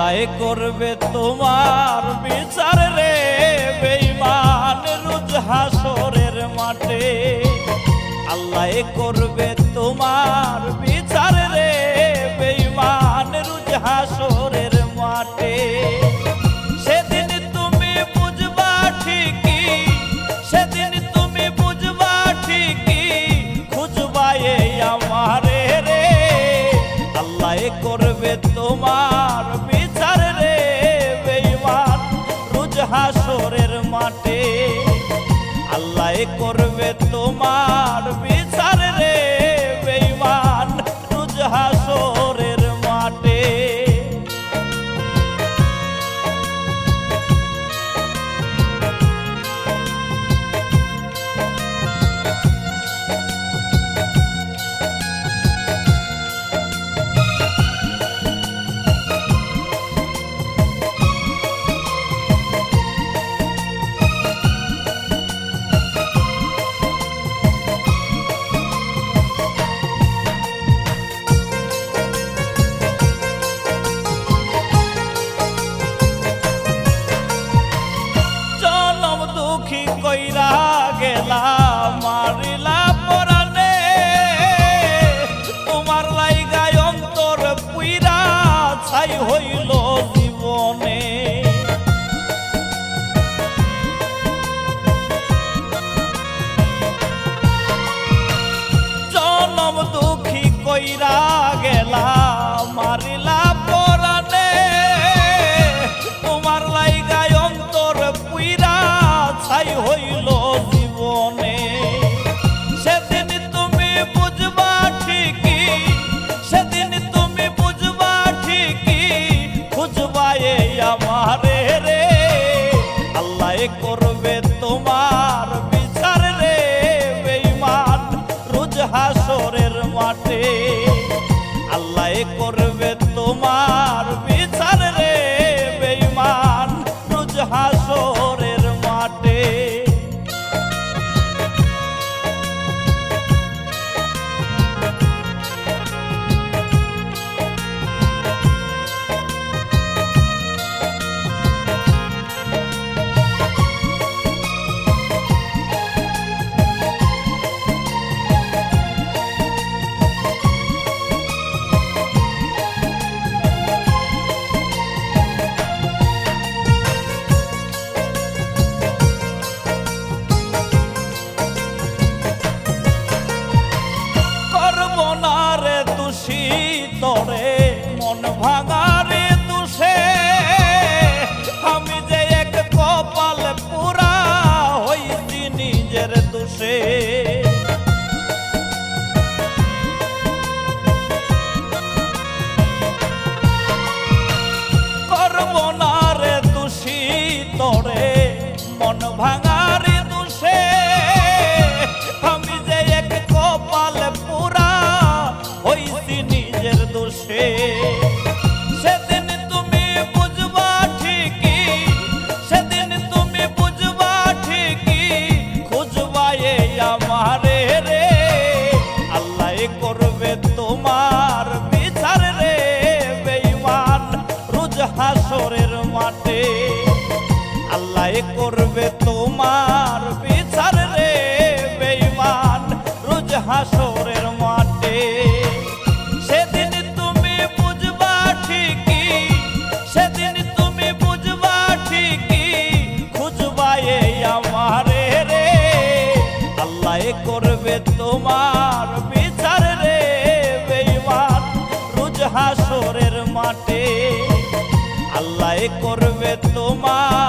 আল্লাহ করবে তোমার বিচার। হাসরের মাঠে। আল্লাহ করবে তোমার বিচার রে বেইমান রোজ হাসর জীবনারে তুষি তরে মন ভাঙা আল্লাহ করবে তোমার বিচার রে বেইমান রোজ হাসরের মাঠে। সেদিন তুমি বুঝবা ঠিকই, সেদিন তুমি বুঝবা ঠিকই, খুঁজবা এই আমারে রে। আল্লাহ করবে তোমার বিচার রে বেইমান রোজ হাসরের মাঠে। আল্লাহ করবে তোমার